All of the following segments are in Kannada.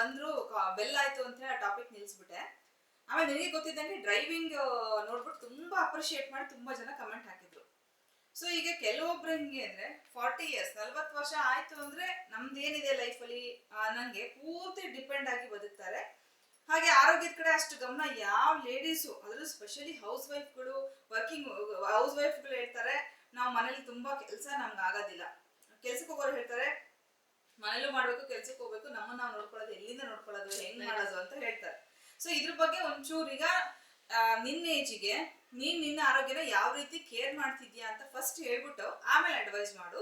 ಬಂದ್ರು ಬೆಲ್ ಆಯ್ತು ಅಂತ ಹೇಳಿ ಟಾಪಿಕ್ ನಿಲ್ಸ್ಬಿಟ್ಟೆ. ಆಮೇಲೆ ನಿನಗೆ ಗೊತ್ತಿದ್ದಂಗೆ ಡ್ರೈವಿಂಗ್ ನೋಡ್ಬಿಟ್ಟು ತುಂಬಾ ಅಪ್ರಿಶಿಯೇಟ್ ಮಾಡಿ ತುಂಬಾ ಜನ ಕಮೆಂಟ್ ಹಾಕಿದ್ರು. ಸೊ ಈಗ ಕೆಲವೊಬ್ರು ಹೆಂಗೆ ಅಂದ್ರೆ ಫಾರ್ಟಿ ಇಯರ್ಸ್ ನಲ್ವತ್ತು ವರ್ಷ ಆಯ್ತು ಅಂದ್ರೆ ನಮ್ದೇನಿದೆ ಲೈಫಲ್ಲಿ ನಂಗೆ ಪೂರ್ತಿ ಡಿಪೆಂಡ್ ಆಗಿ ಬದುಕ್ತಾರೆ. ಹಾಗೆ ಆರೋಗ್ಯದ ಕಡೆ ಅಷ್ಟು ಗಮನ ಯಾವ ಲೇಡೀಸು ಅದರಲ್ಲೂ ಸ್ಪೆಷಲಿ ಹೌಸ್ ವೈಫ್ಗಳು ವರ್ಕಿಂಗ್ ಹೌಸ್ ವೈಫ್ಗಳು ಹೇಳ್ತಾರೆ, ನಾವು ಮನೇಲಿ ತುಂಬಾ ಕೆಲಸ ನಮ್ಗೆ ಆಗೋದಿಲ್ಲ. ಕೆಲ್ಸಕ್ಕೆ ಹೋಗೋರು ಹೇಳ್ತಾರೆ ಮನೇಲೂ ಮಾಡ್ಬೇಕು ಕೆಲ್ಸಕ್ಕೆ ಹೋಗ್ಬೇಕು ನಮ್ಮನ್ನ ನಾವು ನೋಡ್ಕೊಳ್ಳೋದು ಎಲ್ಲಿಂದ ನೋಡ್ಕೊಳ್ಳೋದು ಹೆಂಗ್ ಮಾಡೋದು ಅಂತ ಹೇಳ್ತಾರೆ. ಸೊ ಇದ್ರ ಬಗ್ಗೆ ಒಂಚೂರು ಈಗ ಆ, ನಿನ್ನ ಏಜಿಗೆ ನೀನ್ ನಿನ್ನ ಆರೋಗ್ಯನ ಯಾವ ರೀತಿ ಕೇರ್ ಮಾಡ್ತಿದ್ಯಾ ಅಂತ ಫಸ್ಟ್ ಹೇಳ್ಬಿಟ್ಟು ಆಮೇಲೆ ಅಡ್ವೈಸ್ ಮಾಡು.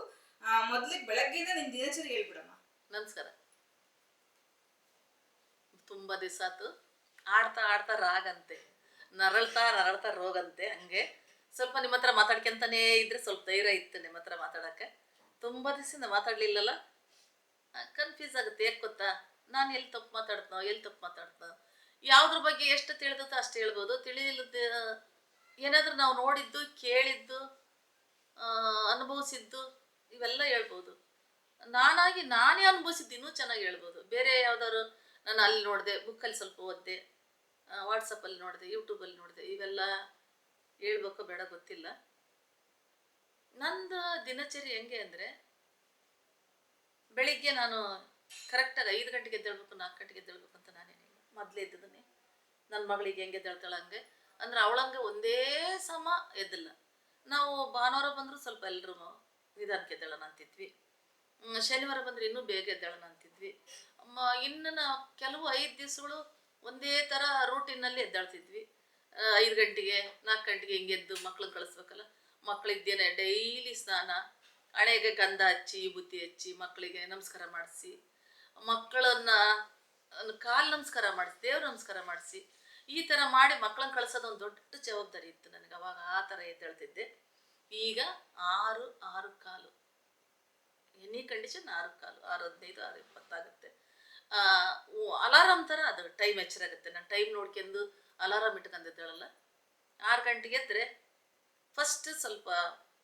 ಮೊದ್ಲಿಗೆ ಬೆಳಗ್ಗೆಯಿಂದ ನಿನ್ ದಿನಚರಿ ಹೇಳ್ಬಿಡಮ್ಮ. ನಮಸ್ಕಾರ. ತುಂಬಾ ದಿವಸ ಆತು ಆಡ್ತಾ ಆಡ್ತಾ ರಾಗಂತೆ. ನರಳ್ತಾ ನರಳ್ತಾ ರೋಗಂತೆ ಹಂಗೆ. ಸ್ವಲ್ಪ ನಿಮ್ಮ ಹತ್ರ ಮಾತಾಡ್ಕೊಂತಾನೇ ಇದ್ರೆ ಸ್ವಲ್ಪ ಧೈರ್ಯ ಇತ್ತು ನಿಮ್ಮ ಹತ್ರ ಮಾತಾಡಕ್ಕೆ. ತುಂಬಾ ದಿವಸದಿಂದ ಮಾತಾಡಲಿಲ್ಲಲ್ಲ? ಕನ್ಫ್ಯೂಸ್ ಆಗುತ್ತೆ, ಯಾಕೆ ಗೊತ್ತಾ? ನಾನು ಎಲ್ಲಿ ತಪ್ಪು ಮಾತಾಡ್ತನೋ ಎಲ್ಲಿ ತಪ್ಪು ಮಾತಾಡ್ತನೋ? ಯಾವುದ್ರ ಬಗ್ಗೆ ಎಷ್ಟು ತಿಳಿದತ್ತೋ ಅಷ್ಟು ಹೇಳ್ಬೋದು. ತಿಳಿಯಲಿದ್ದ ಏನಾದರೂ ನಾವು ನೋಡಿದ್ದು, ಕೇಳಿದ್ದು ಅನುಭವಿಸಿದ್ದು, ಇವೆಲ್ಲ ಹೇಳ್ಬೋದು. ನಾನಾಗಿ ನಾನೇ ಅನುಭವಿಸಿದ್ದು ಇನ್ನೂ ಚೆನ್ನಾಗಿ ಹೇಳ್ಬೋದು. ಬೇರೆ ಯಾವ್ದಾದ್ರು ನಾನು ಅಲ್ಲಿ ನೋಡಿದೆ ಬುಕ್ಕಲ್ಲಿ ಸ್ವಲ್ಪ ಓದಿದೆ ವಾಟ್ಸಪ್ಪಲ್ಲಿ ನೋಡಿದೆ ಯೂಟ್ಯೂಬಲ್ಲಿ ನೋಡಿದೆ, ಇವೆಲ್ಲ ಹೇಳ್ಬೇಕೋ ಬೇಡ ಗೊತ್ತಿಲ್ಲ. ನಂದು ದಿನಚರಿ ಹೆಂಗೆ ಅಂದರೆ ಬೆಳಿಗ್ಗೆ ನಾನು ಕರೆಕ್ಟಾಗಿ ಐದು ಗಂಟೆಗೆ ಎದ್ದೇಳ್ಬೇಕು, ನಾಲ್ಕು ಗಂಟೆಗೆ ಎದ್ದೇಳ್ಬೇಕು ಅಂತ ನಾನೇನಿಲ್ಲ ಮೊದಲೇ ಎದ್ದಿದ್ದೀನಿ ನನ್ನ ಮಗಳಿಗೆ ಹೆಂಗೆ ಎದ್ದೇಳ್ತಾಳೆ ಹಂಗೆ. ಅಂದ್ರೆ ಅವಳಂಗೆ ಒಂದೇ ಸಮ ಎದ್ದಿಲ್ಲ. ನಾವು ಭಾನುವಾರ ಬಂದರೂ ಸ್ವಲ್ಪ ಎಲ್ಲರೂ ನಿಧಾನಕ್ಕೆ ಎದ್ದೇಳೋಣ ಅಂತಿದ್ವಿ. ಶನಿವಾರ ಬಂದರೆ ಇನ್ನೂ ಬೇಗ ಎದ್ದೇಳೋಣ ಅಂತಿದ್ವಿ. ಇನ್ನು ಕೆಲವು ಐದು ದಿವಸಗಳು ಒಂದೇ ಥರ ರೂಟೀನಲ್ಲಿ ಎದ್ದಾಳ್ತಿದ್ವಿ. ಐದು ಗಂಟೆಗೆ, ನಾಲ್ಕು ಗಂಟೆಗೆ ಹಿಂಗೆ ಎದ್ದು ಮಕ್ಳನ್ನ ಕಳಿಸ್ಬೇಕಲ್ಲ. ಮಕ್ಕಳಿದ್ದೇನೆ ಡೈಲಿ ಸ್ನಾನ. ಹಣೆಗೆ ಗಂಧ ಹಚ್ಚಿ ಬುತ್ತಿ ಹಚ್ಚಿ, ಮಕ್ಕಳಿಗೆ ನಮಸ್ಕಾರ ಮಾಡಿಸಿ, ಮಕ್ಕಳನ್ನ ಕಾಲು ನಮಸ್ಕಾರ ಮಾಡಿಸಿ, ದೇವ್ರ ನಮಸ್ಕಾರ ಮಾಡಿಸಿ, ಈ ಥರ ಮಾಡಿ ಮಕ್ಕಳನ್ನ ಕಳ್ಸೋದೊಂದು ದೊಡ್ಡ ಜವಾಬ್ದಾರಿ ಇತ್ತು ನನಗೆ. ಅವಾಗ ಆ ಥರ ಎದ್ದೇಳ್ತಿದ್ದೆ ಈಗ ಆರು ಆರು ಕಾಲು. ಎನಿ ಕಂಡೀಷನ್ ಆರು ಕಾಲು. ಆರು ಹದಿನೈದು, ಆರು ಇಪ್ಪತ್ತಾಗುತ್ತೆ. ಅಲಾರಾಮ್ ಥರ ಅದು ಟೈಮ್ ಎಚ್ಚರಾಗುತ್ತೆ ನಾನು ಟೈಮ್ ನೋಡ್ಕೊಂಡು ಅಲಾರಾಮ್ ಇಟ್ಕೊಂಡಿದ್ದೇಳಲ್ಲ ಆರು ಗಂಟೆಗೆ ಎದ್ದರೆ ಫಸ್ಟ್ ಸ್ವಲ್ಪ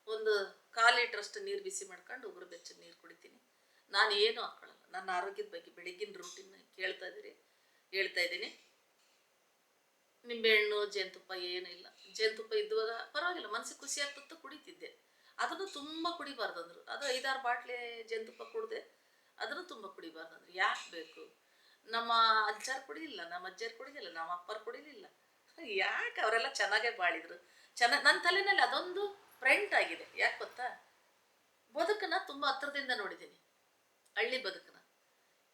ಒಂದು ಕಾಲು ಲೀಟ್ರಷ್ಟು ನೀರು ಬಿಸಿ ಮಾಡ್ಕೊಂಡು ಉಗುರು ಬೆಚ್ಚ ನೀರು ಕುಡಿತೀನಿ. ನಾನು ಏನು ಹಾಕೊಳ್ಳಲ್ಲ ನನ್ನ ಆರೋಗ್ಯದ ಬಗ್ಗೆ ಬೆಳಗಿನ ರೂಟೀನ್ ಕೇಳ್ತಾ ಇದ್ದೀರಿ, ಹೇಳ್ತಾ ಇದ್ದೀನಿ. ನಿಂಬೆಹಣ್ಣು, ಜೇನುತುಪ್ಪ ಏನೂ ಇಲ್ಲ. ಜೇನುತುಪ್ಪ ಇದ್ದವಾಗ ಪರವಾಗಿಲ್ಲ ಮನಸ್ಸಿಗೆ ಖುಷಿ ಆಗ್ತಂತ ಕುಡಿತಿದ್ದೆ. ಅದನ್ನು ತುಂಬ ಕುಡಿಬಾರ್ದು ಅಂದರು ಅದು ಐದಾರು ಬಾಟ್ಲಿ ಜೇನುತುಪ್ಪ ಕುಡಿದೆ, ಅದನ್ನು ತುಂಬ ಕುಡಿಬಾರ್ದು ಅಂದರು ಯಾಕೆ ಬೇಕು? ನಮ್ಮ ಅಜ್ಜಾರು ಕುಡಿಲಿಲ್ಲ, ನಮ್ಮ ಅಜ್ಜಾರು ಕುಡಿಲಿಲ್ಲ, ನಮ್ಮ ಅಪ್ಪರು ಕುಡಿಲಿಲ್ಲ. ಯಾಕೆ? ಅವರೆಲ್ಲ ಚೆನ್ನಾಗೇ ಬಾಳಿದ್ರು. ಚೆನ್ನಾಗಿ ನನ್ನ ತಲೆನಲ್ಲಿ ಅದೊಂದು ಫ್ರೆಂಟ್ ಆಗಿದೆ. ಯಾಕೆ ಗೊತ್ತಾ? ಬದುಕನ್ನ ತುಂಬ ಹತ್ರದಿಂದ ನೋಡಿದ್ದೀನಿ. ಹಳ್ಳಿ ಬದುಕನ್ನ.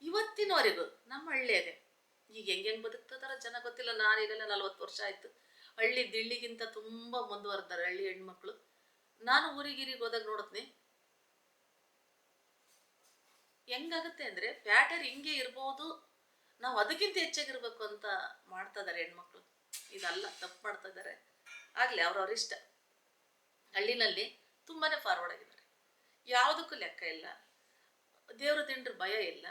ಇವತ್ತಿನವರೆಗೂ ನಮ್ಮ ಹಳ್ಳಿಯಾಗೆ ಈಗ ಹೆಂಗೆ ಬದುಕ್ತಿದಾರ ಜನ ಗೊತ್ತಿಲ್ಲ. ನಾನು ಈಗಲ್ಲ ನಲ್ವತ್ತು ವರ್ಷ ಆಯಿತು. ಹಳ್ಳಿ ದಿಳ್ಳಿಗಿಂತ ತುಂಬ ಮುಂದುವರೆದಾರೆ ಹಳ್ಳಿ ಹೆಣ್ಮಕ್ಳು. ನಾನು ಊರಿಗಿರಿಗೆ ಹೋದಾಗ ನೋಡತ್ನಿ, ಹೆಂಗಾಗುತ್ತೆ ಅಂದರೆ ಪ್ಯಾಟರ್ ಹಿಂಗೆ ಇರ್ಬೋದು. ನಾವು ಅದಕ್ಕಿಂತ ಹೆಚ್ಚಾಗಿರ್ಬೇಕು ಅಂತ ಮಾಡ್ತಾ ಇದ್ದಾರೆ ಹೆಣ್ಮಕ್ಳು. ಇದಲ್ಲ, ತಪ್ಪು ಮಾಡ್ತಾ ಇದ್ದಾರೆ ಆಗಲಿ ಅವ್ರವ್ರ ಇಷ್ಟ. ಹಳ್ಳಿನಲ್ಲಿ ತುಂಬಾ ಫಾರ್ವರ್ಡ್ ಆಗಿದ್ದಾರೆ. ಯಾವುದಕ್ಕೂ ಲೆಕ್ಕ ಇಲ್ಲ. ದೇವ್ರ ದಿಂಡ್ರ ಭಯ ಇಲ್ಲ.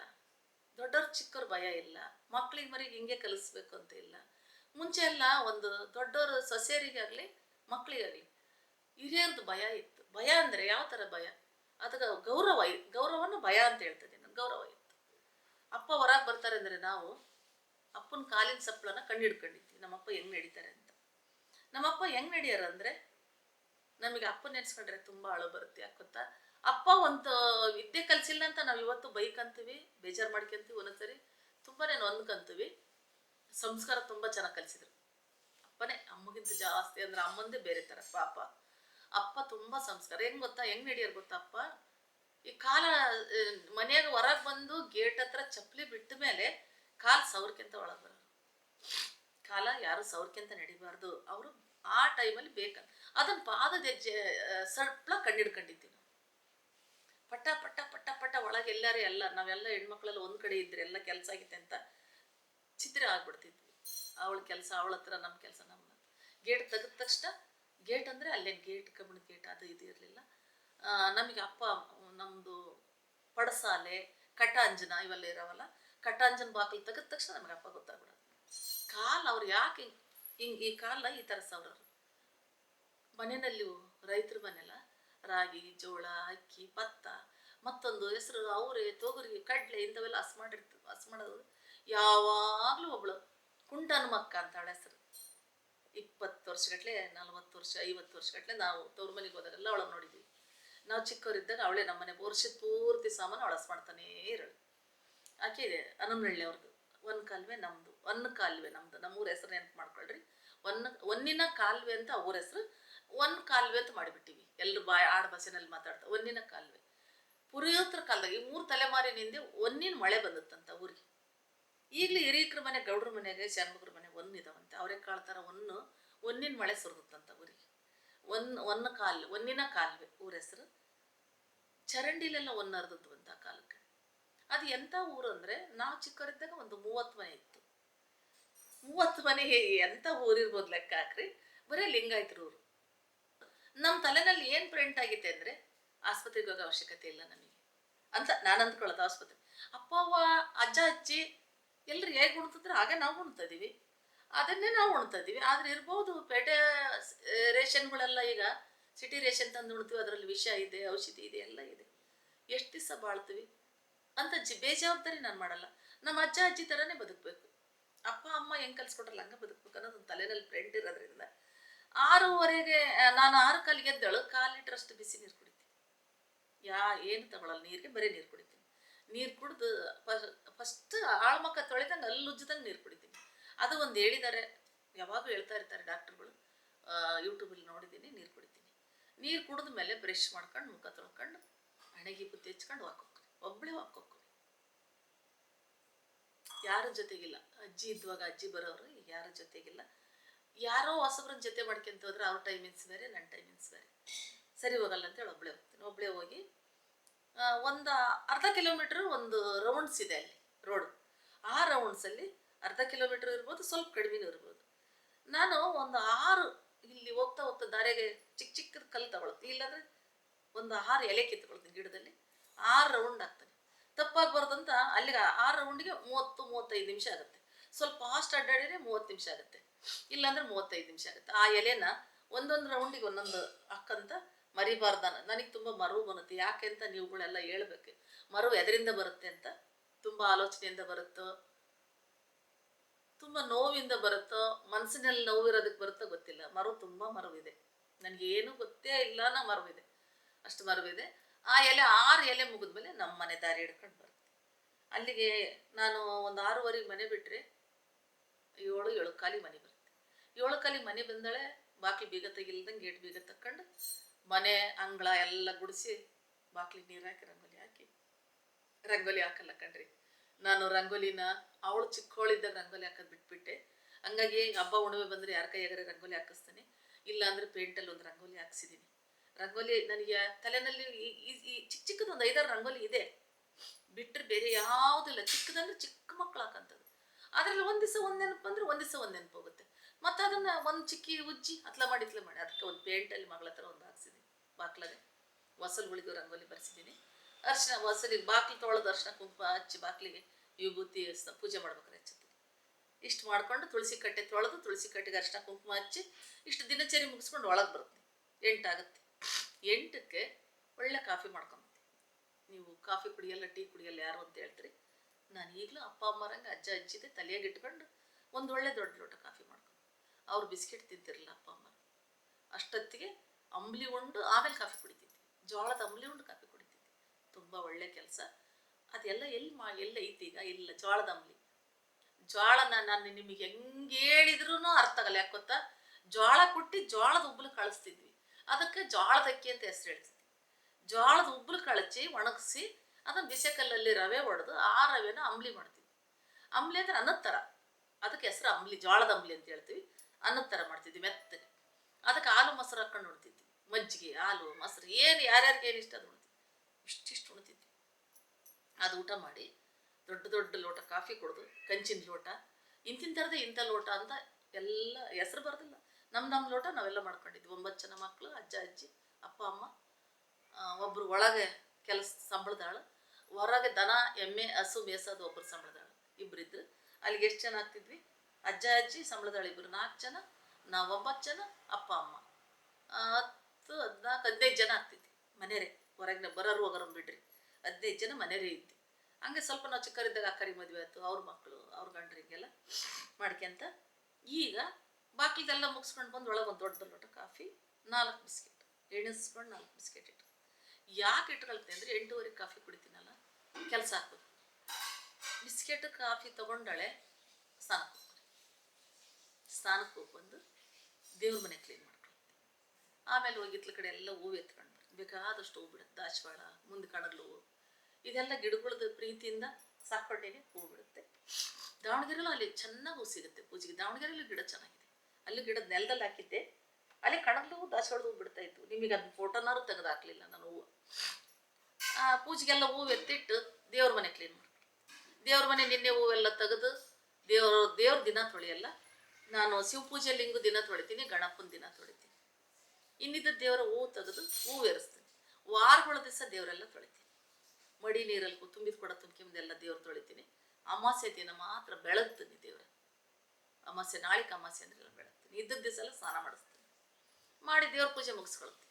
ದೊಡ್ಡವ್ರ ಚಿಕ್ಕವ್ರ ಭಯ ಇಲ್ಲ. ಮಕ್ಳಿಗೆ ಮರಿಗೆ ಹಿಂಗೆ ಕಲಿಸ್ಬೇಕು ಅಂತ ಇಲ್ಲ. ಮುಂಚೆ ಎಲ್ಲ ಒಂದು ದೊಡ್ಡವರು ಸೊಸೆಯರಿಗಾಗಲಿ ಮಕ್ಕಳಿಗಾಗಲಿ ಹಿರಿಯರ್ದು ಭಯ ಇತ್ತು. ಭಯ ಅಂದರೆ ಯಾವ ಥರ ಭಯ? ಅದಕ್ಕೆ ಗೌರವ ಗೌರವನ ಭಯ ಅಂತ ಹೇಳ್ತದೆ ನಾನು. ಗೌರವ ಇತ್ತು. ಅಪ್ಪ ಹೊರಗೆ ಬರ್ತಾರೆ ಅಂದರೆ ನಾವು ಅಪ್ಪನ ಕಾಲಿನ ಸಪ್ಪಳನ ಕಂಡಿಡ್ಕೊಂಡಿದ್ವಿ ನಮ್ಮಪ್ಪ ಹೆಂಗೆ ನಡೀತಾರೆ ಅಂತ. ನಮ್ಮಪ್ಪ ಹೆಂಗೆ ನಡೆಯಾರ ಅಂದರೆ ನಮಗೆ ಅಪ್ಪ ನೆನೆಸ್ಕೊಂಡ್ರೆ ತುಂಬ ಅಳು ಬರುತ್ತೆ, ಯಾಕೆ ಗೊತ್ತಾ? ಅಪ್ಪ ಒಂದು ವಿದ್ಯೆ ಕಲಿಸಿಲ್ಲ ಅಂತ ನಾವು ಇವತ್ತು ಬೈಕ್ ಅಂತೀವಿ, ಬೇಜಾರು ಮಾಡ್ಕೊಂತೀವಿ ಒಂದೊಂದ್ಸರಿ ತುಂಬಾ ನೊಂದ್ಕಂತೀವಿ ಸಂಸ್ಕಾರ ತುಂಬ ಚೆನ್ನಾಗಿ ಕಲಿಸಿದ್ರು. ಅಪ್ಪನೇ, ಅಮ್ಮಗಿಂತ ಜಾಸ್ತಿ ಅಂದ್ರೆ ಅಮ್ಮಂದೇ ಬೇರೆ ತರ ಪಾಪ. ಅಪ್ಪ ತುಂಬ ಸಂಸ್ಕಾರ. ಹೆಂಗ್ ಗೊತ್ತಾ? ಹೆಂಗ್ ನಡಿಯೋರು ಗೊತ್ತಾ ಅಪ್ಪ? ಈ ಕಾಲ ಮನೆಯಾಗ ಹೊರಗೆ ಬಂದು ಗೇಟ್ ಹತ್ರ ಚಪ್ಪಲಿ ಬಿಟ್ಟ ಮೇಲೆ ಕಾಲು ಸೌರಕ್ಕಿಂತ ಒಳಗೆ ಯಾರು ಸೌರ್ಕ್ಯಂತ ನಡಿಬಾರ್ದು. ಅವರು ಆ ಟೈಮಲ್ಲಿ ಬೇಕಂತ ಅದನ್ನ ಪಾದದ ಹೆಜ್ಜೆ ಆ, ಸಡ್ಲ ಕಂಡಿಡ್ಕೊಂಡಿದ್ದೀವಿ ನಾವು. ಪಟ ಪಟ ಪಟ ಪಟ ಒಳಗೆ ಎಲ್ಲರೂ ಎಲ್ಲ ನಾವೆಲ್ಲ ಹೆಣ್ಮಕ್ಳಲ್ಲಿ ಒಂದ್ ಕಡೆ ಇದ್ರೆ ಎಲ್ಲ ಕೆಲಸ ಆಗಿತ್ತೆ ಅಂತ ಚಿತ್ರ ಆಗ್ಬಿಡ್ತಿದ್ವಿ. ಅವಳ ಕೆಲಸ ಅವಳ ಹತ್ರ ನಮ್ಮ ಕೆಲಸ ನಮ್ಮ ಗೇಟ್ ತೆಗೆದ ತಕ್ಷಣ ಗೇಟ್ ಅಂದರೆ ಅಲ್ಲೇ ಗೇಟ್ ಕಬ್ಬಿಣದ ಗೇಟ್ ಅದು ಇದು ಇರಲಿಲ್ಲ. ನಮಗೆ ಅಪ್ಪ ನಮ್ಮದು ಪಡಸಾಲೆ ಕಟಾಂಜನ ಇವೆಲ್ಲ ಇರೋವಲ್ಲ ಕಟಾಂಜನ ಬಾಗಿಲು ತೆಗೆದ ತಕ್ಷಣ ನಮಗೆ ಅಪ್ಪ ಗೊತ್ತಾಗ್ಬಿಡೋದು ಕಾಲು ಅವ್ರು ಯಾಕೆ ಹಿಂಗೆ ಈ ಕಾಲ ಈ ಥರ ಸವ್ರರು ಮನೆಯಲ್ಲಿ ರೈತರ ಮನೆಲ್ಲ ರಾಗಿ, ಜೋಳ, ಅಕ್ಕಿ, ಭತ್ತ, ಮತ್ತೊಂದು ಹೆಸರು ಅವರೆ, ತೊಗರಿ, ಕಡ್ಲೆ ಇಂಥವೆಲ್ಲ ಹಸ್ ಮಾಡಿರ್ತ, ಹಸ್ ಮಾಡೋದು. ಯಾವಾಗಲೂ ಒಬ್ಳು ಕುಂಟನ ಮಕ್ಕ ಅಂತ ಅವಳ ಹೆಸರು. ಇಪ್ಪತ್ತು ವರ್ಷಗಟ್ಲೆ ನಲ್ವತ್ತು ವರ್ಷ, ಐವತ್ತು ವರ್ಷಗಟ್ಲೆ ನಾವು ತವ್ರ ಮನೆಗೆ ಹೋದಾಗೆಲ್ಲ ಅವಳನ್ನ ನೋಡಿದ್ವಿ. ನಾವು ಚಿಕ್ಕವರಿದ್ದಾಗ ಅವಳೇ ನಮ್ಮನೆ ವರ್ಷದ ಪೂರ್ತಿ ಸಾಮಾನು ಅವಳಸ್ ಮಾಡ್ತಾನೇ ಇರಳು. ಆಕೆ ಇದೆ ಹನ್ನೊಂದಳ್ಳಿ ಅವ್ರದ್ದು ಒಂದು ಕಾಲುವೆ ನಮ್ಮದು ಒನ್ನ ಕಾಲುವೆ ನಮ್ದು, ನಮ್ಮೂರ ಹೆಸರು ನೆನ್ಪು ಮಾಡ್ಕೊಳ್ರಿ. ಒನ್ನ ಒನ್ನಿನ ಕಾಲುವೆ ಅಂತ ಊರ ಹೆಸರು. ಒನ್ ಕಾಲುವೆ ಅಂತ ಮಾಡಿಬಿಟ್ಟಿವಿ. ಎಲ್ಲರೂ ಬಾಯ್ ಆಡ ಭಾಷೆನಲ್ಲಿ ಮಾತಾಡ್ತಾ ಒನ್ನಿನ ಕಾಲುವೆ. ಪುರಿಯೋತ್ರ ಕಾಲದಾಗ, ಈ ಮೂರು ತಲೆಮಾರಿನಿಂದ ಒನ್ನಿನ ಮಳೆ ಬಂದತ್ತಂತ ಊರಿಗೆ. ಈಗಲೂ ಹಿರಿಯಕ್ರ ಮನೆ, ಗೌಡ್ರ ಮನೆಗೆ ಶಾನ್ಮಗ್ರ ಮನೆ ಒನ್ ಇದಾವಂತೆ. ಅವರೇ ಕಾಳ್ತಾರ ಒನ್ನು ಒನ್ನಿನ ಮಳೆ ಸುರಿದತ್ತಂತ ಊರಿಗೆ. ಒನ್ ಒನ್ನ ಕಾಲು ಒನ್ನಿನ ಕಾಲುವೆ ಊರ ಹೆಸರು. ಚರಂಡಿಲೆಲ್ಲ ಒನ್ ಹರಿದದ್ದು ಅಂತ ಕಾಲಕ್ಕೆ. ಅದು ಎಂಥ ಊರು ಅಂದರೆ, ನಾವು ಚಿಕ್ಕವರಿದ್ದಾಗ ಒಂದು ಮೂವತ್ತು ಮನೆ ಇತ್ತು. ಮೂವತ್ತು ಮನೆ ಎಂತ ಊರಿರ್ಬೋದು ಲೆಕ್ಕ ಹಾಕ್ರಿ. ಬರೀ ಲಿಂಗಾಯತರ ಊರು ನಮ್ಮ ತಲೆನಲ್ಲಿ ಏನು ಪ್ರಿಂಟ್ ಆಗಿತ್ತೆ ಅಂದರೆ ಆಸ್ಪತ್ರೆಗೆ ಹೋಗೋ ಅವಶ್ಯಕತೆ ಇಲ್ಲ ನಮಗೆ. ಅಂತ ನಾನು ಅಂದ್ಕೊಳ್ಳೋದು ಆಸ್ಪತ್ರೆ. ಅಪ್ಪ, ಅವ್ವ, ಅಜ್ಜ, ಅಜ್ಜಿ ಎಲ್ಲರೂ ಹೇಗೆ ಉಣ್ತಿದ್ರು ಹಾಗೆ ನಾವು ಉಣ್ತಾ ಇದೀವಿ. ಅದನ್ನೇ ನಾವು ಉಣ್ತಾ ಇದೀವಿ. ಆದ್ರೆ ಇರ್ಬೋದು ಪೇಟೆ ರೇಷನ್ಗಳೆಲ್ಲ ಈಗ ಸಿಟಿ ರೇಷನ್ ತಂದು ಉಣ್ತೀವಿ. ಅದರಲ್ಲಿ ವಿಷ ಇದೆ, ಔಷಧಿ ಇದೆ, ಎಲ್ಲ ಇದೆ. ಎಷ್ಟು ದಿವಸ ಬಾಳ್ತೀವಿ? ಅಂತ ಬೇಜವಾಬ್ದಾರಿ ನಾನು ಮಾಡಲ್ಲ. ನಮ್ಮ ಅಜ್ಜ, ಅಜ್ಜಿ ಥರನೇ ಬದುಕಬೇಕು. ಅಪ್ಪ, ಅಮ್ಮ ಹೆಂಗೆ ಕಲಿಸ್ಕೊಟ್ರಲ್ಲ, ಹಂಗೆ ಬದುಕಬೇಕು ಅನ್ನೋದು ತಲೆನಲ್ಲಿ ಪ್ರಿಂಟ್ ಇರೋದ್ರಿಂದ ಆರೂವರೆಗೆ ನಾನು ಆರು ಕಾಲಿಗೆ ಎದ್ದೇಳು, ಕಾಲು ಲೀಟ್ರ್ ಅಷ್ಟು ಬಿಸಿ ನೀರು ಕುಡಿತೀನಿ. ಯಾ, ಏನು ತಗೊಳಲ್ಲ, ನೀರಿಗೆ ಬರೀ ನೀರು ಕುಡಿತೀನಿ. ನೀರು ಕುಡ್ದು ಫಸ್ಟ್ ಆಳ್ಮಕ್ಕ ತೊಳೆದಂಗೆ ಅಲ್ಲಿ ಉಜ್ಜದಂಗೆ ನೀರು ಕುಡಿತೀನಿ. ಅದು ಒಂದು ಹೇಳಿದ್ದಾರೆ ಯಾವಾಗಲೂ ಹೇಳ್ತಾ ಇರ್ತಾರೆ ಡಾಕ್ಟ್ರುಗಳು. ಯೂಟ್ಯೂಬಲ್ಲಿ ನೋಡಿದ್ದೀನಿ ನೀರು ಕುಡಿತೀನಿ. ನೀರು ಕುಡಿದ ಮೇಲೆ ಬ್ರಷ್ ಮಾಡ್ಕೊಂಡು, ಮುಖ ತೊಳ್ಕೊಂಡು, ಹಣೆಗೆ ಬುತ್ತಿ ಹಚ್ಕೊಂಡು ವಾಕೋಕ್ರಿ ಒಬ್ಬಳೇ ವಾಕೋಕ್ರಿ ಯಾರ ಜೊತೆಗಿಲ್ಲ. ಅಜ್ಜಿ ಇದ್ವಾಗ ಅಜ್ಜಿ ಬರೋರು ಯಾರ ಜೊತೆಗಿಲ್ಲ. ಯಾರೋ ಹೊಸಬ್ರನ್ನ ಜೊತೆ ಮಾಡ್ಕೊಂತ ಹೋದ್ರೆ ಅವ್ರ ಟೈಮಿಂಗ್ಸ್ ಬೇರೆ ನನ್ನ ಟೈಮಿಂಗ್ಸ್ ಬೇರೆ. ಸರಿ ಹೋಗಲ್ಲ ಅಂತೇಳಿ ಒಬ್ಳೆ ಹೋಗ್ತೀನಿ. ಒಬ್ಳೆ ಹೋಗಿ ಒಂದು ಅರ್ಧ ಕಿಲೋಮೀಟ್ರ್ ಒಂದು ರೌಂಡ್ಸ್ ಇದೆ ಅಲ್ಲಿ ರೋಡ್ ಆ ರೌಂಡ್ಸಲ್ಲಿ ಅರ್ಧ ಕಿಲೋಮೀಟ್ರ್ ಇರ್ಬೋದು, ಸ್ವಲ್ಪ ಕಡಿಮೆನೂ ಇರ್ಬೋದು. ನಾನು ಒಂದು ಆರು ಇಲ್ಲಿ ಹೋಗ್ತಾ ಹೋಗ್ತಾ ದಾರಿಗೆ ಚಿಕ್ಕ ಚಿಕ್ಕದ ಕಲ್ಲು ತಗೊಳ್ತೀನಿ. ಇಲ್ಲಾಂದ್ರೆ ಒಂದು ಆರು ಎಲೆ ಕಿತ್ಕೊಳ್ತೀನಿ ಗಿಡದಲ್ಲಿ. ಆರು ರೌಂಡ್ ಆಗ್ತಾನೆ ತಪ್ಪಾಗಬಾರ್ದು ಅಂತ ಅಲ್ಲಿಗೆ ಆರು ರೌಂಡಿಗೆ ಮೂವತ್ತು, ಮೂವತ್ತೈದು ನಿಮಿಷ ಆಗುತ್ತೆ. ಸ್ವಲ್ಪ ಫಾಸ್ಟ್ ಅಡ್ಡಾಡಿದ್ರೆ ಮೂವತ್ತು ನಿಮಿಷ ಆಗುತ್ತೆ. ಇಲ್ಲಾಂದ್ರೆ ಮೂವತ್ತೈದು ನಿಮಿಷ ಆಗುತ್ತೆ. ಆ ಎಲೆನ ಒಂದೊಂದು ರೌಂಡಿಗೆ ಒಂದೊಂದು ಅಕ್ಕಂತ ಮರಿಬಾರ್ದಾನ. ನನಗೆ ತುಂಬ ಮರವು ಬರುತ್ತೆ. ಯಾಕೆ ಅಂತ ನೀವುಗಳೆಲ್ಲ ಹೇಳ್ಬೇಕು. ಮರು ಎದರಿಂದ ಬರುತ್ತೆ ಅಂತ ತುಂಬ ಆಲೋಚನೆಯಿಂದ ಬರುತ್ತೋ, ತುಂಬ ನೋವಿಂದ ಬರುತ್ತೋ, ಮನಸ್ಸಿನಲ್ಲಿ ನೋವಿರೋದಕ್ಕೆ ಬರುತ್ತೋ ಗೊತ್ತಿಲ್ಲ. ಮರು ತುಂಬ ಮರವಿದೆ. ನನಗೇನು ಗೊತ್ತೇ ಇಲ್ಲ ನಾ ಮರವಿದೆ. ಅಷ್ಟು ಮರವಿದೆ. ಆ ಎಲೆ, ಆರು ಎಲೆ ಮುಗಿದ್ಮೇಲೆ ನಮ್ಮ ಮನೆ ದಾರಿ ಹಿಡ್ಕೊಂಡು ಬರುತ್ತೆ. ಅಲ್ಲಿಗೆ ನಾನು ಒಂದು ಆರೂವರೆಗೆ ಮನೆ ಬಿಟ್ಟರೆ ಏಳು ಏಳು ಕಾಲಿ ಮನೆ ಬರುತ್ತೆ. ಏಳು ಕಾಲಿ ಮನೆ ಬಂದಳೆ ಬಾಕಿ ಬೀಗ ತೆಗಿಲ್ದಂಗೆ ಗೇಟ್ ಬೀಗ ತಕ್ಕೊಂಡು ಮನೆ, ಅಂಗಳ ಎಲ್ಲ ಗುಡಿಸಿ ಬಾಕ್ಲಿಗೆ ನೀರು ಹಾಕಿ ರಂಗೋಲಿ ಹಾಕಿ, ರಂಗೋಲಿ ಹಾಕಲ್ಲ ಕಣ್ರಿ. ನಾನು ರಂಗೋಲಿನ ಅವಳು ಚಿಕ್ಕವಳಿದ್ದಾಗ ರಂಗೋಲಿ ಹಾಕೋದು ಬಿಟ್ಬಿಟ್ಟೆ. ಹಂಗಾಗಿ ಹಬ್ಬ ಹುಣ್ಣಿಮೆ ಬಂದರೆ ಯಾರ ಕೈಯಾಗ ರಂಗೋಲಿ ಹಾಕಿಸ್ತೀನಿ. ಇಲ್ಲ ಪೇಂಟಲ್ಲಿ ಒಂದು ರಂಗೋಲಿ ಹಾಕ್ಸಿದ್ದೀನಿ ರಂಗೋಲಿ ನನಗೆ ತಲೆನಲ್ಲಿ ಈ- ಚಿಕ್ಕ ಚಿಕ್ಕದ ಒಂದು ಐದಾರು ರಂಗೋಲಿ ಇದೆ. ಬಿಟ್ಟರೆ ಬೇರೆ ಯಾವುದಿಲ್ಲ ಚಿಕ್ಕದಂದ್ರೆ ಚಿಕ್ಕ ಮಕ್ಕಳು ಹಾಕಂಥದ್ದು ಅದರಲ್ಲಿ ಒಂದು ದಿವಸ ಒಂದು ನೆನಪು ಅಂದ್ರೆ ಒಂದು ದಿವಸ ಒಂದು ನೆನಪು ಹೋಗುತ್ತೆ. ಮತ್ತು ಅದನ್ನು ಒಂದು ಚಿಕ್ಕಿ ಉಜ್ಜಿ ಅತ್ಲ ಮಾಡಿ, ಇತ್ಲ ಮಾಡಿ. ಅದಕ್ಕೆ ಒಂದು ಪೇಂಟಲ್ಲಿ ಮಗಳ ಹತ್ರ ಒಂದು ಹಾಕ್ಸಿದ್ದೀನಿ ಬಾಕ್ಲಾಗೆ ಹೊಸಲುಗಳಿಗೂ ರಂಗೋಲಿ ಬರೆಸಿದ್ದೀನಿ ಅರ್ಶಿನ ಹೊಸಲಿಗೆ ಬಾಕ್ಲು ತೊಳೆದು ಅರ್ಶಿನ ಕುಂಕುಮ ಹಚ್ಚಿ ಬಾಕ್ಲಿಗೆ ವಿಭೂತಿ ಪೂಜೆ ಮಾಡ್ಬೇಕಾರೆ ಹಚ್ಚುತ್ತೀನಿ ಇಷ್ಟು ಮಾಡ್ಕೊಂಡು ತುಳಸಿ ಕಟ್ಟೆ ತೊಳೆದು ತುಳಸಿ ಕಟ್ಟೆಗೆ ಅರ್ಶಿನ ಕುಂಕುಮ ಹಚ್ಚಿ ಇಷ್ಟು ದಿನಚರಿ ಮುಗಿಸ್ಕೊಂಡು ಒಳಗೆ ಬರುತ್ತೆ ಎಂಟಾಗುತ್ತೆ ಎಂಟಕ್ಕೆ ಒಳ್ಳೆ ಕಾಫಿ ಮಾಡ್ಕೊಂಬತ್ತೀನಿ ನೀವು ಕಾಫಿ ಕುಡಿಯಲ್ಲ, ಟೀ ಕುಡಿಯಲ್ಲ ಯಾರು ಅಂತ ಹೇಳ್ತೀರಿ? ನಾನು ಈಗಲೂ ಅಪ್ಪ ಅಮ್ಮರಂಗೆ ಅಜ್ಜ, ಅಜ್ಜಿದೆ ತಲೆಯಾಗಿ ಇಟ್ಕೊಂಡು ಒಂದು ಒಳ್ಳೆ ದೊಡ್ಡ ಲೋಟ ಕಾಫಿ ಮಾಡ್ಕೊಂಡು ಅವ್ರು ಬಿಸ್ಕೆಟ್ ತಿಂತಿರಲಿಲ್ಲ ಅಪ್ಪ, ಅಮ್ಮ. ಅಷ್ಟೊತ್ತಿಗೆ ಅಂಬ್ಲಿ ಉಂಡು ಆಮೇಲೆ ಕಾಫಿ ಕುಡಿತಿದ್ವಿ ಜೋಳದ ಅಂಬ್ಲಿ ಉಂಡು ಕಾಫಿ ಕುಡಿತಿದ್ವಿ ತುಂಬ ಒಳ್ಳೆ ಕೆಲಸ. ಅದೆಲ್ಲ ಎಲ್ಲಿ ಮಾ ಎಲ್ಲ ಐತಿ ಈಗ? ಇಲ್ಲ, ಜೋಳದ ಅಂಬ್ಲಿ. ಜೋಳನ ನಾನು ನಿಮಗೆ ಹೆಂಗೆ ಹೇಳಿದ್ರೂ ಅರ್ಥ ಆಗಲ್ಲ. ಯಾಕೆ ಗೊತ್ತಾ? ಜೋಳ ಕುಟ್ಟಿ ಜೋಳದ ಉಬ್ಬಲು ಕಳಿಸ್ತಿದ್ವಿ. ಅದಕ್ಕೆ ಜೋಳದ ಅಕ್ಕಿ ಅಂತ ಹೆಸರು ಹೇಳ್ತೀವಿ ಜೋಳದ ಉಬ್ಬಲು ಕಳಚಿ ಒಣಗಿಸಿ ಅದನ್ನು ಬಿಸೆಕಲ್ಲಲ್ಲಿ ರವೆ ಹೊಡೆದು ಆ ರವೆನ ಅಂಬ್ಲಿ ಮಾಡ್ತೀವಿ. ಅಂಬ್ಲಿ ಅಂದ್ರೆ ಅನ್ನದ ಥರ ಅದಕ್ಕೆ ಹೆಸರು ಅಂಬ್ಲಿ, ಜೋಳದ ಅಂಬ್ಲಿ ಅಂತ ಹೇಳ್ತೀವಿ. ಅನ್ನದ ಥರ ಮಾಡ್ತಿದ್ವಿ ಮೆತ್ತಗೆ. ಅದಕ್ಕೆ ಹಾಲು ಮೊಸರು ಹಾಕೊಂಡು ಉಣ್ತಿದ್ವಿ. ಮಜ್ಜಿಗೆ, ಹಾಲು, ಮೊಸರು, ಏನು ಯಾರ್ಯಾರಿಗೆ ಏನು ಇಷ್ಟ ಅದು ಉಣ್ತಿದ್ವಿ. ಇಷ್ಟಿಷ್ಟು ಉಣ್ತಿದ್ವಿ. ಅದು ಊಟ ಮಾಡಿ ದೊಡ್ಡ ದೊಡ್ಡ ಲೋಟ ಕಾಫಿ ಕುಡಿದು, ಕಂಚಿನ ಲೋಟ, ಇಂತಿನ ಥರದ ಇಂಥ ಲೋಟ ಅಂತ ಎಲ್ಲ ಹೆಸರು ಬರೋದಿಲ್ಲ. ನಮ್ಮ ನಮ್ಮ ಲೋಟ ನಾವೆಲ್ಲ ಮಾಡ್ಕೊಂಡಿದ್ವಿ. ಒಂಬತ್ತು ಜನ ಮಕ್ಕಳು ಅಜ್ಜ, ಅಜ್ಜಿ, ಅಪ್ಪ, ಅಮ್ಮ ಒಬ್ಬರು ಒಳಗೆ ಕೆಲಸ ಸಂಬಳದಾಳು ಹೊರಗೆ ದನ, ಎಮ್ಮೆ, ಹಸು ಮೇಸೋದು ಒಬ್ಬರು ಸಂಬಳದಾಳು ಇಬ್ಬರಿದ್ರು ಅಲ್ಲಿಗೆ ಎಷ್ಟು ಜನ ಆಗ್ತಿದ್ವಿ? ಅಜ್ಜ, ಅಜ್ಜಿ ಸಂಬಳದಾಳು ಇಬ್ಬರು ನಾಲ್ಕು ಜನ, ನಾವು ಒಂಬತ್ತು ಜನ, ಅಪ್ಪ, ಅಮ್ಮ. ಹತ್ತು, ಹದಿನಾಲ್ಕು, ಹದಿನೈದು ಜನ ಆಗ್ತಿದ್ವಿ ಮನೆಯರೇ ಹೊರಗಿನ ಬರೋರು ಹೋಗೋರು ಬಿಡ್ರಿ. ಹದಿನೈದು ಜನ ಮನೆಯವರೇ ಇತ್ತು ಹಂಗೆ ಸ್ವಲ್ಪ ನಾವು ಚಿಕ್ಕವರಿದ್ದಾಗ ಅಕ್ಕರಿ ಮದುವೆ ಆಯ್ತು. ಅವ್ರ ಮಕ್ಕಳು ಅವ್ರ ಗಂಡರಿಗೆಲ್ಲ ಮಾಡ್ಕೊಂತ ಈಗ ಬಾಕಿದೆಲ್ಲ ಮುಗಿಸ್ಕೊಂಡು ಬಂದು ಒಳಗೆ ಒಂದು ದೊಡ್ಡ ಲೋಟ ಕಾಫಿ, ನಾಲ್ಕು ಬಿಸ್ಕೆಟ್. ಎಣಿಸ್ಕೊಂಡು ನಾಲ್ಕು ಬಿಸ್ಕೆಟ್ ಇಟ್ಟು. ಯಾಕೆ ಇಟ್ಕೊಳ್ತೀನಿ ಅಂದರೆ ಎಂಟೂವರೆಗೆ ಕಾಫಿ ಕುಡಿತೀನಲ್ಲ, ಕೆಲಸ ಹಾಕೋದು ಬಿಸ್ಕೆಟ್ ಕಾಫಿ ತೊಗೊಂಡಳೆ ಸ್ನಾನಕ್ಕೆ ಹೋಗ್ತೀನಿ ಸ್ನಾನಕ್ಕೆ ಹೋಗಿ ಬಂದು ದೇವ್ರ ಮನೆ ಕ್ಲೀನ್ ಮಾಡ್ಕೊಳ್ತೀನಿ. ಆಮೇಲೆ ಹೋಗಿ ಇತ್ಲ ಕಡೆ ಎಲ್ಲ ಹೂವು ಎತ್ಕೊಂಡು ಬೇಕಾದಷ್ಟು ಹೂವು ಬಿಡುತ್ತೆ. ದಾಸವಾಳ ಮುಂದೆ ಕಡಲು ಹೂವು. ಇದೆಲ್ಲ ಗಿಡಗಳದ್ದು ಪ್ರೀತಿಯಿಂದ ಸಾಕೊಂಡೇನೆ ಹೂವು ಬಿಡುತ್ತೆ. ದಾವಣಗೆರೆಲೂ ಅಲ್ಲಿ ಚೆನ್ನಾಗಿ ಹೂ ಸಿಗುತ್ತೆ ಪೂಜೆಗೆ. ದಾವಣಗೆರೆಯಲ್ಲೂ ಗಿಡ ಚೆನ್ನಾಗಿದೆ. ಅಲ್ಲಿ ಗಿಡದ ನೆಲದಲ್ಲಿ ಹಾಕಿದ್ದೆ. ಅಲ್ಲಿ ಕಣಗ್ಲು ಹೂವು ದಾಸವಾಳದ ಹೂ ಬಿಡ್ತಾ ಇತ್ತು. ನಿಮಗೆ ಅದ್ ಫೋಟೋನಾರು ತೆಗೆದು ಹಾಕ್ಲಿಲ್ಲ ನಾನು ಹೂವು. ಆ ಪೂಜೆಗೆಲ್ಲ ಹೂವು ಎತ್ತಿಟ್ಟು ದೇವ್ರ ಮನೆ ಕ್ಲೀನ್ ಮಾಡಿ ದೇವ್ರ ಮನೆ ನಿನ್ನೆ ಹೂವೆಲ್ಲ ತೆಗೆದು ದೇವ್ರ ದೇವ್ರ ದಿನ ತೊಳೆಯಲ್ಲ. ನಾನು ಶಿವ ಪೂಜೆ ಲಿಂಗ ದಿನ ತೊಳಿತೀನಿ, ಗಣಪನ ದಿನ ತೊಳಿತೀನಿ. ಇನ್ನಿದ್ದ ದೇವರ ಹೂವು ತೆಗೆದು ಹೂವು ಎರಿಸ್ತೀನಿ. ವಾರಗಳ ದಿವಸ ದೇವರೆಲ್ಲ ತೊಳಿತೀನಿ. ಮಡಿ ನೀರಲ್ಲಿ ತುಂಬಿದ ಕೊಡ ತುಂಬಿಕೆಂದೆಲ್ಲ ದೇವ್ರು ತೊಳಿತೀನಿ. ಅಮಾಸ್ಯ ದಿನ ಮಾತ್ರ ಬೆಳಗ್ತೀನಿ ದೇವ್ರ. ಅಮಾಸೆ ನಾಳಿಕ ಅಮಾಸ್ಯ ಅಂದ್ರೆ ಬೆಳಗ್ತೀನಿ. ಇದ್ದ ದಿವಸ ಎಲ್ಲ ಸ್ನಾನ ಮಾಡಿಸ್ತೀನಿ. ಮಾಡಿ ದೇವ್ರ ಪೂಜೆ ಮುಗಿಸ್ಕೊಳ್ತೀನಿ.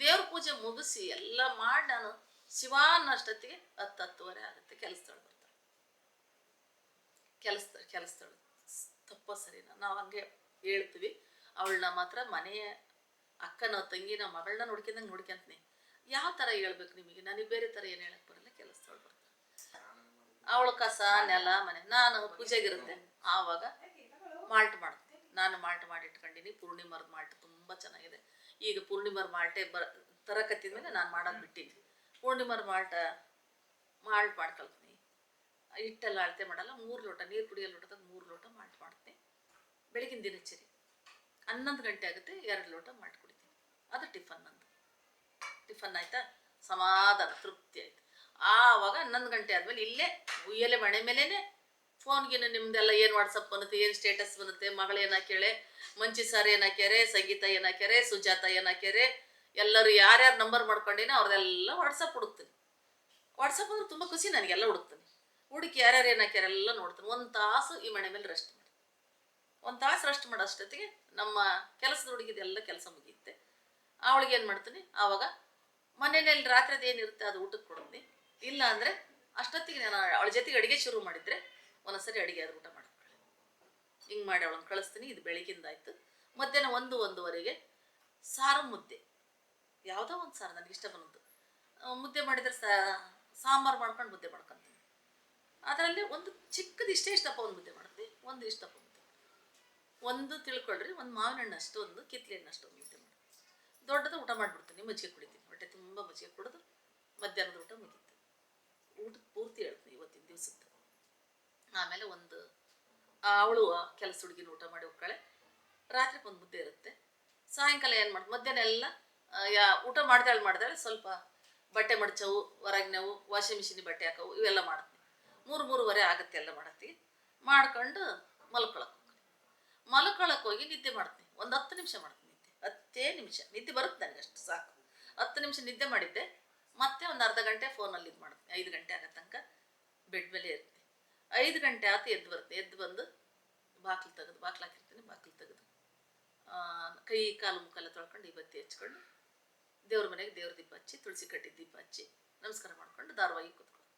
ದೇವ್ರ ಪೂಜೆ ಮುಗಿಸಿ ಎಲ್ಲ ಮಾಡಿ ನಾನು ಶಿವಾನ ಅಷ್ಟೊತ್ತಿಗೆ ಹತ್ತು ಹತ್ತುವರೆ ಆಗುತ್ತೆ ಕೆಲಸದೊಳಗೆ ಬರ್ತಾಳೆ ಕೆಲಸ ಕೆಲಸದೊಳಗೆ ತಪ್ಪ ಸರಿನಾ ನಾವು ಹಂಗೆ ಹೇಳ್ತೀವಿ. ಅವಳನ್ನ ಮಾತ್ರ ಮನೆಯ ಅಕ್ಕನ ತಂಗಿನ ಮಗಳನ್ನ ನೋಡ್ಕೊಂಡಂಗೆ ನೋಡ್ಕೊಂತೀನಿ. ಯಾವ ಥರ ಹೇಳ್ಬೇಕು ನಿಮಗೆ? ನನಗೆ ಬೇರೆ ಥರ ಏನು ಹೇಳಕ್ ಬರಲ್ಲ. ಕೆಲಸದೊಳಗೆ ಬರ್ತಾಳೆ ಅವಳು ಕಸ, ನೆಲ, ಮನೆ. ನಾನು ಪೂಜೆಗಿರುತ್ತೆ. ಆವಾಗ ಮಾಲ್ಟ್ ಮಾಡ್ತೀನಿ ನಾನು ಮಾಲ್ಟ್ ಮಾಡಿ ಇಟ್ಕೊಂಡಿನಿ. ಪೂರ್ಣಿಮರ್ ಮಾಲ್ಟ್ ತುಂಬ ಚೆನ್ನಾಗಿದೆ. ಈಗ ಪೂರ್ಣಿಮರ ಮಾಲ್ಟೆ ಬರ ತರಕತ್ತಿದ್ಮೇಲೆ ನಾನು ಮಾಡೋದು ಬಿಟ್ಟಿದ್ದೆ ಪೂರ್ಣಿಮರ ಮಾಲ್ಟ ಮಾಲ್ಟ್ ಮಾಡ್ಕೊಳ್ತೀನಿ ಹಿಟ್ಟೆಲ್ಲ ಅಳತೆ ಮಾಡಲ್ಲ. ಮೂರು ಲೋಟ, ನೀರು ಕುಡಿಯೋ ಲೋಟದಾಗ ಮೂರು ಲೋಟ ಮಾಲ್ಟ್ ಮಾಡ್ತೀನಿ. ಬೆಳಗಿನ ದಿನಚರಿ ಹನ್ನೊಂದು ಗಂಟೆ ಆಗುತ್ತೆ, ಎರಡು ಲೋಟ ಮಾಲ್ಟ್ ಕುಡಿತೀನಿ. ಅದು ಟಿಫನ್ ನಂದು. ಟಿಫನ್ ಆಯ್ತಾ? ಸಮಾಧಾನ, ತೃಪ್ತಿ ಆಯ್ತು. ಆವಾಗ ಹನ್ನೊಂದು ಗಂಟೆ ಆದಮೇಲೆ ಇಲ್ಲೇ ಉಯ್ಯಲೆ ಮಣೆ ಮೇಲೇನೆ ಫೋನ್ಗಿನ ನಿಮ್ದೆಲ್ಲ ಏನು ವಾಟ್ಸಪ್ ಬರುತ್ತೆ ಏನು ಸ್ಟೇಟಸ್ ಬರುತ್ತೆ ಮಗಳು ಏನು ಮಂಚಿ ಸರ್ ಏನು ಹಾಕ್ಯಾರೆ, ಸಂಗೀತ ಏನು ಹಾಕ್ಯಾರೆ, ಸುಜಾತ ಏನು ಹಾಕ್ಯಾರೆ, ಎಲ್ಲರೂ ಯಾರ್ಯಾರು ನಂಬರ್ ಮಾಡ್ಕೊಂಡಿನ ಅವ್ರದ್ದೆಲ್ಲ ವಾಟ್ಸಪ್ ಹುಡುಕ್ತೀನಿ. ವಾಟ್ಸಪ್ ಅಂದ್ರೆ ತುಂಬ ಖುಷಿ ನನಗೆಲ್ಲ ಹುಡುಕ್ತೀನಿ. ಹುಡುಕಿ ಯಾರ್ಯಾರು ಏನು ಹಾಕ್ಯಾರೆ ಎಲ್ಲ ನೋಡ್ತೀನಿ. ಒಂದು ತಾಸು ಈ ಮನೆ ಮೇಲೆ ರೆಸ್ಟ್ ಮಾಡಿ. ಒಂದು ತಾಸು ರೆಸ್ಟ್ ಮಾಡೋ ಅಷ್ಟೊತ್ತಿಗೆ ನಮ್ಮ ಕೆಲಸದ ಹುಡುಗಿದೆಲ್ಲ ಕೆಲಸ ಮುಗಿಯುತ್ತೆ. ಅವಳಿಗೆ ಏನು ಮಾಡ್ತೀನಿ? ಆವಾಗ ಮನೆಯಲ್ಲಿ ರಾತ್ರಿದು ಏನಿರುತ್ತೆ ಅದು ಊಟಕ್ಕೆ ಕೊಡ್ತೀನಿ. ಇಲ್ಲ ಅಂದ್ರೆ ಅಷ್ಟೊತ್ತಿಗೆ ನಾನು ಅವಳ ಜೊತೆಗೆ ಅಡುಗೆ ಶುರು ಮಾಡಿದರೆ ಒಂದೊಂದ್ಸರಿ ಅಡುಗೆ ಆದ್ರೂ ಊಟ ಮಾಡ್ಕೊಳ್ಳಿ ಹಿಂಗೆ ಮಾಡಿ ಅವಳನ್ನ ಕಳಿಸ್ತೀನಿ, ಇದು ಬೆಳಗಿಂದ ಆಯಿತು. ಮಧ್ಯಾಹ್ನ ಒಂದು, ಒಂದೂವರೆಗೆ ಸಾರು ಮುದ್ದೆ. ಯಾವುದೋ ಒಂದು ಸಾರು, ನನಗೆ ಇಷ್ಟ ಬಂದದ್ದು. ಮುದ್ದೆ ಮಾಡಿದರೆ ಸಾಂಬಾರು ಮಾಡ್ಕೊಂಡು ಮುದ್ದೆ ಮಾಡ್ಕೊತೀನಿ. ಅದರಲ್ಲಿ ಒಂದು ಚಿಕ್ಕದು ಇಷ್ಟೇ ಇಷ್ಟಪ್ಪ ಒಂದು ಮುದ್ದೆ ಮಾಡ್ತೀನಿ ಒಂದು ಇಷ್ಟಪ್ಪ ಮುದ್ದೆ. ಒಂದು ತಿಳ್ಕೊಳ್ರಿ, ಒಂದು ಮಾವಿನ ಹಣ್ಣು ಅಷ್ಟು ಒಂದು ಕಿತ್ಲೆ ಹಣ್ಣು ಅಷ್ಟು ಮುದ್ದೆ ಮಾಡಿ. ದೊಡ್ಡದು ಊಟ ಮಾಡಿಬಿಡ್ತೀನಿ, ಮಜ್ಜಿಗೆ ಕುಡಿತೀನಿ. ಹೊಟ್ಟೆ ತುಂಬ ಮಜ್ಜಿಗೆ ಕುಡಿದು ಮಧ್ಯಾಹ್ನದ ಊಟ ಮುಗೀತು ಊಟದ ಪೂರ್ತಿ ಹೇಳ್ತೀನಿ ಇವತ್ತಿನ ದಿವಸದ್ದು ಆಮೇಲೆ ಒಂದು ಅವಳು ಕೆಲಸ ಹುಡುಗಿನ ಊಟ ಮಾಡಿ ಹೋಗ್ತಾಳೆ. ರಾತ್ರಿ ಒಂದು ಮುದ್ದೆ ಇರುತ್ತೆ. ಸಾಯಂಕಾಲ ಏನು ಮಾಡಿ ಮಧ್ಯಾಹ್ನ ಎಲ್ಲ ಯಾ, ಊಟ ಮಾಡ್ದಾಳೆ ಮಾಡ್ದಾಳೆ, ಸ್ವಲ್ಪ ಬಟ್ಟೆ ಮಡಚವು ಹೊರಗಿನವು ವಾಷಿಂಗ್ ಮಿಷಿನ್ ಬಟ್ಟೆ ಹಾಕವು, ಇವೆಲ್ಲ ಮಾಡ್ತೀನಿ ಮೂರು ಮೂರುವರೆ ಆಗುತ್ತೆ ಎಲ್ಲ ಮಾಡತ್ತಿ ಮಾಡ್ಕೊಂಡು ಮಲ್ಕೊಳಕ್ಕೆ ಮಲ್ಕೊಳಕ್ಕೆ ಹೋಗಿ ನಿದ್ದೆ ಮಾಡ್ತೀನಿ ಒಂದು ಹತ್ತು ನಿಮಿಷ ಮಾಡ್ತೀನಿ ನಿದ್ದೆ. ಹತ್ತೇ ನಿಮಿಷ. ನಿದ್ದೆ ಬರುತ್ತೆ ನನಗೆ ಅಷ್ಟು, ಸಾಕು. ಹತ್ತು ನಿಮಿಷ ನಿದ್ದೆ ಮಾಡಿದ್ದೆ. ಮತ್ತೆ ಒಂದು ಅರ್ಧ ಗಂಟೆ ಫೋನಲ್ಲಿ ಇದು ಮಾಡ್ತೀನಿ ಐದು ಗಂಟೆ ಆಗೋ ತನಕ ಬೆಡ್ ಮೇಲೆ ಇರ್ತೀನಿ ಐದು ಗಂಟೆ ಆತು ಎದ್ದು ಬರ್ತೀನಿ ಎದ್ದು ಬಂದು ಬಾಕ್ಲು ತೆಗೆದು, ಬಾಕ್ಲು ಹಾಕಿರ್ತೀನಿ, ಬಾಕ್ಲು ತೆಗೆದು. ಕೈ ಕಾಲು ಮುಖೆಲ್ಲ ತೊಳ್ಕೊಂಡು ಈ ಬತ್ತಿ ಹಚ್ಕೊಂಡು ದೇವ್ರ ಮನೆಗೆ ದೇವ್ರ ದೀಪ ಹಚ್ಚಿ, ತುಳಸಿ ಕಟ್ಟಿ ದೀಪ ಹಚ್ಚಿ ನಮಸ್ಕಾರ ಮಾಡ್ಕೊಂಡು ಧಾರವಾಹಿ ಕೂತ್ಕೊಂಡು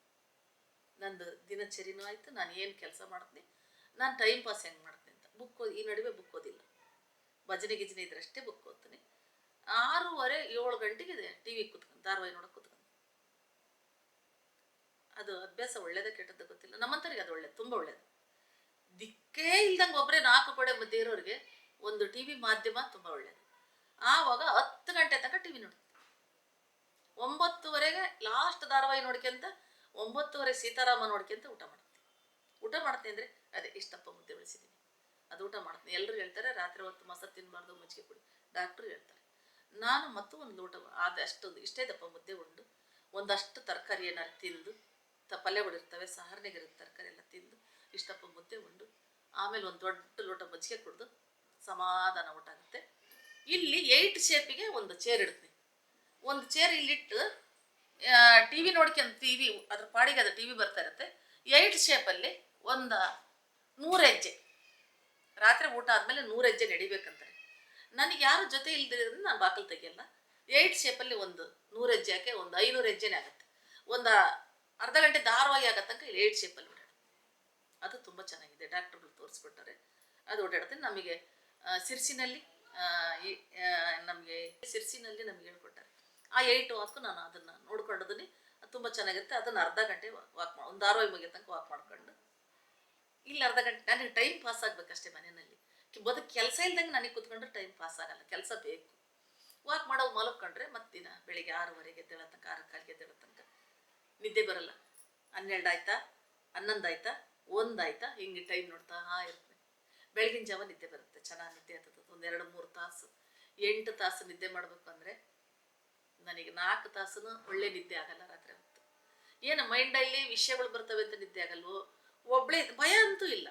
ನಂದು ದಿನಚರಿನೂ ಆಯಿತು, ನಾನು ಏನು ಕೆಲಸ ಮಾಡ್ತೀನಿ, ನಾನು ಟೈಮ್ ಪಾಸ್ ಹೆಂಗೆ ಮಾಡ್ತೀನಿ ಅಂತ. ಬುಕ್ ಈ ನಡುವೆ ಬುಕ್ ಓದಿಲ್ಲ. ಭಜನೆ ಗಿಜನೆ ಇದ್ರಷ್ಟೇ ಬುಕ್ ಓದ್ತೀನಿ. ಆರೂವರೆ ಏಳು ಗಂಟೆಗೆ ಟಿ ವಿ ಕೂತ್ಕೊಂಡು, ಧಾರವಾಹಿ ನೋಡೋಕೆ ಕೂತ್ಕೊಂಡು. ಅದು ಅಭ್ಯಾಸ ಒಳ್ಳೇದೇ ಕೆಟ್ಟದ್ದು ಗೊತ್ತಿಲ್ಲ. ನಮ್ಮಂತರಿಗೆ ಅದು ಒಳ್ಳೇದು, ತುಂಬ ಒಳ್ಳೇದು. ದಿಕ್ಕೇ ಇಲ್ದಂಗೆ ಒಬ್ಬರೇ ನಾಲ್ಕು ಕಡೆ ಮಧ್ಯೆ ಇರೋರಿಗೆ ಒಂದು ಟಿ ವಿ ಮಾಧ್ಯಮ ತುಂಬ ಒಳ್ಳೇದು. ಆವಾಗ ಹತ್ತು ಗಂಟೆ ತನಕ ಟಿ ವಿ ಒಂಬತ್ತುವರೆಗೆ ಲಾಸ್ಟ್ ಧಾರಾವಾಹಿ ನೋಡ್ಕೊಂತ, ಒಂಬತ್ತುವರೆ ಸೀತಾರಾಮ ನೋಡ್ಕೊಂತ ಊಟ ಮಾಡ್ತೀನಿ. ಊಟ ಮಾಡ್ತೀನಿ ಅಂದರೆ, ಅದೇ ಇಷ್ಟಪ್ಪ ಮುದ್ದೆ ಬೆಳೆಸಿದ್ದೀನಿ ಅದು ಊಟ ಮಾಡ್ತೀನಿ. ಎಲ್ಲರೂ ಹೇಳ್ತಾರೆ, ರಾತ್ರಿ ಹೊತ್ತು ಮೊಸರು ತಿನ್ನಬಾರ್ದು ಮಜ್ಜಿಗೆ ಕೊಡಿ ಡಾಕ್ಟ್ರು ಹೇಳ್ತಾರೆ, ನಾನು ಮತ್ತು ಒಂದು ಲೋಟ, ಆದಷ್ಟೊಂದು, ಇಷ್ಟೇ ದಪ್ಪ ಮುದ್ದೆ ಉಂಡು, ಒಂದಷ್ಟು ತರಕಾರಿ ಏನಾರು ತಿಂದು ತ ಪಲ್ಯಗಳಿರ್ತವೆ ಸಹರ್ನೆಗಿರುತ್ತೆ ತರಕಾರಿ ಎಲ್ಲ ತಿಂದು ಇಷ್ಟಪ್ಪ ಮುದ್ದೆ ಉಂಡು. ಆಮೇಲೆ ಒಂದು ದೊಡ್ಡ ಲೋಟ ಮಜ್ಜಿಗೆ ಕುಡಿದು ಸಮಾಧಾನ ಊಟ ಆಗುತ್ತೆ. ಇಲ್ಲಿ ಏಯ್ಟ್ ಶೇಪಿಗೆ ಒಂದು ಚೇರ್ ಇಡ್ತೀನಿ ಒಂದು ಚೇರ್ ಇಲ್ಲಿಟ್ಟು ಟಿ ವಿ ನೋಡ್ಕೊಂಡು ಟಿ ವಿ ಅದ್ರ ಪಾಡಿಗೆ ಅದು ಟಿ ವಿ ಬರ್ತಾ ಇರುತ್ತೆ. ಏಯ್ಟ್ ಶೇಪಲ್ಲಿ ಒಂದು ನೂರು ಹೆಜ್ಜೆ. ರಾತ್ರಿ ಊಟ ಆದಮೇಲೆ ನೂರು ಹೆಜ್ಜೆ ನಡಿಬೇಕಂತಾರೆ. ನನಗೆ ಯಾರು ಜೊತೆ ಇಲ್ದಿರೋದ್ರಿಂದ ನಾನು ಬಾಕಲು ತೆಗಿಯಲ್ಲ. ಏಯ್ಟ್ ಶೇಪಲ್ಲಿ ಒಂದು ನೂರು ಹೆಜ್ಜೆ ಹಾಕಿ ಒಂದು ಐನೂರು ಹೆಜ್ಜೆನೇ ಆಗುತ್ತೆ. ಒಂದು ಅರ್ಧ ಗಂಟೆ ಧಾರವಾಗಿ ಆಗೋ ತನಕ ಏಟ್ ಶೇಪಲ್ಲಿ ಓಡಾಡುತ್ತೆ ಅದು ತುಂಬ ಚೆನ್ನಾಗಿದೆ. ಡಾಕ್ಟ್ರುಗಳು ತೋರಿಸ್ಬಿಟ್ಟಾರೆ ಅದು ಓಡಾಡುತ್ತೆ. ನಮಗೆ ಸಿರ್ಸಿನಲ್ಲಿ ನಮಗೆ ಸಿರ್ಸಿನಲ್ಲಿ ನಮಗೆ ಹೇಳ್ಕೊಟ್ಟಾರೆ. ಆ ಏಟ್ ವಾಕು ನಾನು ಅದನ್ನು ಅದು ತುಂಬ ಚೆನ್ನಾಗಿರುತ್ತೆ. ಅದನ್ನು ಅರ್ಧ ಗಂಟೆ ವಾಕ್ ಮಾಡಿ ಒಂದು ಧಾರವಾಹಿ ಮುಗಿಯೋ ತನಕ ವಾಕ್ ಮಾಡ್ಕೊಂಡು, ಇಲ್ಲಿ ಅರ್ಧ ಗಂಟೆ, ನನಗೆ ಟೈಮ್ ಪಾಸ್ ಆಗಬೇಕಷ್ಟೇ ಮನೆಯಲ್ಲಿ. ಬದುಕು ಕೆಲಸ ಇಲ್ದಂಗೆ ನನಗೆ ಕೂತ್ಕೊಂಡ್ರೆ ಟೈಮ್ ಪಾಸ್ ಆಗಲ್ಲ. ಕೆಲಸ ಬೇಕು. ವಾಕ್ ಮಾಡೋ ಮಲಕ್ಕೊಂಡ್ರೆ ಮತ್ತಿನ ಬೆಳಿಗ್ಗೆ ಆರೂವರೆಗೆ ತನಕ ಆರು ಕಾಲಿಗೆ ತನಕ. ನಿದ್ದೆ ಬರಲ್ಲ. ಹನ್ನೆರಡು ಆಯ್ತಾ? ಹನ್ನೊಂದು ಆಯ್ತಾ? ಒಂದು ಆಯ್ತಾ? ಹಿಂಗೆ ಟೈಮ್ ನೋಡ್ತಾ ಇರ್ತೀನಿ. ಬೆಳಗಿನ ಜಾವ ನಿದ್ದೆ ಬರುತ್ತೆ. ಚೆನ್ನಾಗಿ ನಿದ್ದೆ ಆಗ್ತದೆ. ಒಂದು ಎರಡು ಮೂರು ತಾಸು. ಎಂಟು ತಾಸು ನಿದ್ದೆ ಮಾಡಬೇಕು ಅಂದರೆ ನನಗೆ ನಾಲ್ಕು ತಾಸು ಒಳ್ಳೆ ನಿದ್ದೆ ಆಗಲ್ಲ ರಾತ್ರಿ ಹೊತ್ತು. ಏನು ಮೈಂಡಲ್ಲಿ ವಿಷಯಗಳು ಬರ್ತವೆ ಅಂತ ನಿದ್ದೆ ಆಗಲ್ವೋ? ಒಬ್ಬಳೇ ಭಯ ಅಂತೂ ಇಲ್ಲ.